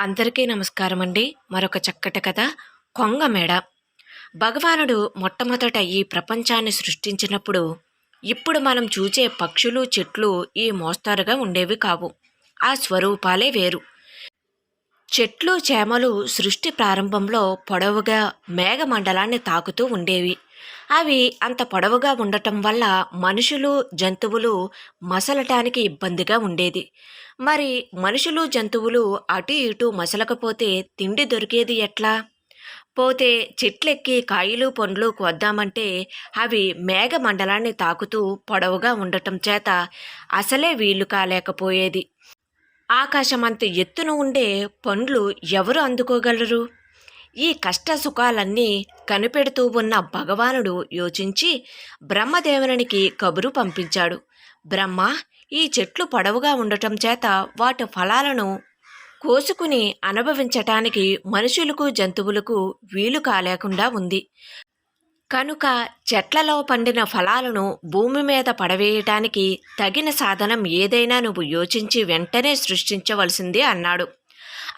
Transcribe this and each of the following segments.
అందరికీ నమస్కారం అండి మరొక చక్కటి కథ కొంగ మేడ భగవానుడు మొట్టమొదట ఈ ప్రపంచాన్ని సృష్టించినప్పుడు ఇప్పుడు మనం చూచే పక్షులు చెట్లు ఈ మోస్తారుగా ఉండేవి కావు. ఆ స్వరూపాలే వేరు. చెట్లు చేమలు సృష్టి ప్రారంభంలో పొడవుగా మేఘమండలాన్ని తాకుతూ ఉండేవి. అవి అంత పొడవుగా ఉండటం వల్ల మనుషులు జంతువులు మసలటానికి ఇబ్బందిగా ఉండేది. మరి మనుషులు జంతువులు అటు ఇటు మసలకపోతే తిండి దొరికేది ఎట్లా? పోతే చెట్లెక్కి కాయలు పండ్లు కొద్దామంటే అవి మేఘమండలాన్ని తాకుతూ పొడవుగా ఉండటం చేత అసలే వీలు కాలేకపోయేది. ఆకాశమంత ఎత్తున ఉండే పండ్లు ఎవరు అందుకోగలరు? ఈ కష్ట సుఖాలన్నీ కనిపెడుతూ ఉన్న భగవానుడు యోచించి బ్రహ్మదేవునికి కబురు పంపించాడు. బ్రహ్మ ఈ చెట్లు పొడవుగా ఉండటం చేత వాటి ఫలాలను కోసుకుని అనుభవించటానికి మనుషులకు జంతువులకు వీలు కాలేకుండా ఉంది. కనుక చెట్లలో పండిన ఫలాలను భూమి మీద పడవేయటానికి తగిన సాధనం ఏదైనా నువ్వు యోచించి వెంటనే సృష్టించవలసింది అన్నాడు.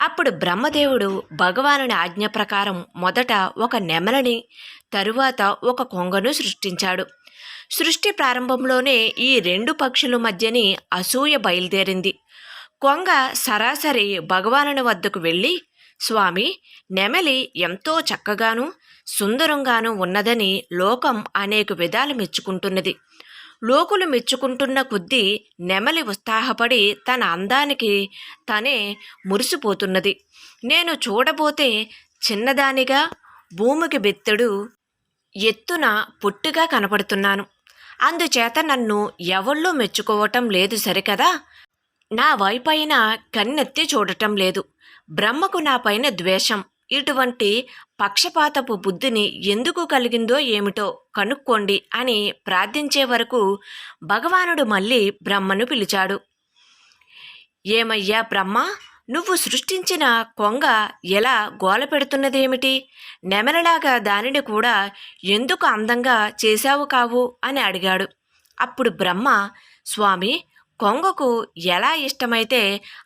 అప్పుడు బ్రహ్మదేవుడు భగవానుని ఆజ్ఞ ప్రకారం మొదట ఒక నెమలని తరువాత ఒక కొంగను సృష్టించాడు. సృష్టి ప్రారంభంలోనే ఈ రెండు పక్షుల మధ్యని అసూయ బయలుదేరింది. కొంగ సరాసరి భగవానుని వద్దకు వెళ్ళి స్వామి నెమలి ఎంతో చక్కగాను సుందరంగాను ఉన్నదని లోకం అనేక విధాలు మెచ్చుకుంటున్నది. లోకులు మెచ్చుకుంటున్న కొద్దీ నెమలి ఉత్సాహపడి తన అందానికి తనే మురిసిపోతున్నది. నేను చూడబోతే చిన్నదానిగా భూమికి బెత్తడు ఎత్తున పొట్టిగా కనపడుతున్నాను. అందుచేత నన్ను ఎవళ్ళూ మెచ్చుకోవటం లేదు సరికదా? నా వైపైన కన్నెత్తి చూడటం లేదు. బ్రహ్మకు నా పైన ద్వేషం. ఇటువంటి పక్షపాతపు బుద్ధిని ఎందుకు కలిగిందో ఏమిటో కనుక్కోండి అని ప్రార్థించే వరకు భగవానుడు మళ్ళీ బ్రహ్మను పిలిచాడు. ఏమయ్యా బ్రహ్మ నువ్వు సృష్టించిన కొంగ ఎలా గోల పెడుతున్నదేమిటి? నెమలలాగా దానిని కూడా ఎందుకు అందంగా చేశావు కావు? అని అడిగాడు. అప్పుడు బ్రహ్మ స్వామి కొంగకు ఎలా ఇష్టమైతే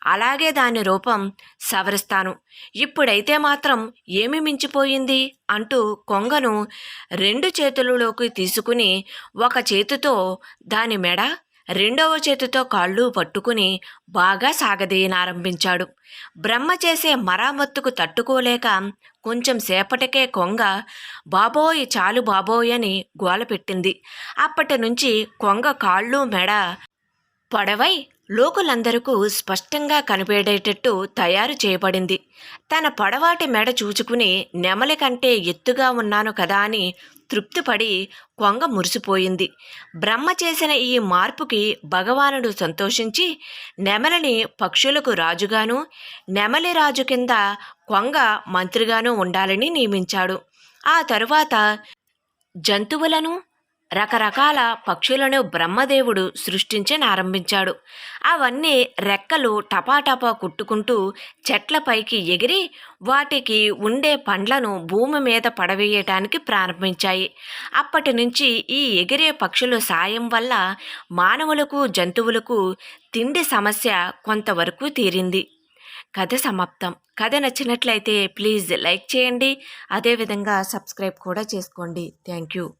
అలాగే దాని రూపం సవరిస్తాను. ఇప్పుడైతే మాత్రం ఏమి మించిపోయింది? అంటూ కొంగను రెండు చేతులలోకి తీసుకుని ఒక చేతితో దాని మెడ రెండవ చేతితో కాళ్ళు పట్టుకుని బాగా సాగదీయనారంభించాడు. బ్రహ్మ చేసే మరామత్తుకు తట్టుకోలేక కొంచెం సేపటికే కొంగ బాబోయ్ చాలు బాబోయ్ అని గోలపెట్టింది అప్పటి నుంచి కొంగ కాళ్ళు మెడ పొడవై లోకులందరకు స్పష్టంగా కనిపెడేటట్టు తయారు చేయబడింది. తన పొడవాటి మెడ చూచుకుని నెమలి కంటే ఎత్తుగా ఉన్నాను కదా అని తృప్తిపడి కొంగ మురిసిపోయింది. బ్రహ్మ చేసిన ఈ మార్పుకి భగవానుడు సంతోషించి నెమలిని పక్షులకు రాజుగాను నెమలి రాజు కింద కొంగ మంత్రిగాను ఉండాలని నియమించాడు. ఆ తరువాత జంతువులను రకరకాల పక్షులను బ్రహ్మదేవుడు సృష్టించనారంభించాడు. అవన్నీ రెక్కలు టపాటపా కుట్టుకుంటూ చెట్లపైకి ఎగిరి వాటికి ఉండే పండ్లను భూమి మీద పడవేయటానికి ప్రారంభించాయి. అప్పటి నుంచి ఈ ఎగిరే పక్షుల సాయం వల్ల మానవులకు జంతువులకు తిండి సమస్య కొంతవరకు తీరింది. కథ సమాప్తం. కథ నచ్చినట్లయితే ప్లీజ్ లైక్ చేయండి. అదేవిధంగా సబ్స్క్రైబ్ కూడా చేసుకోండి. Thank you.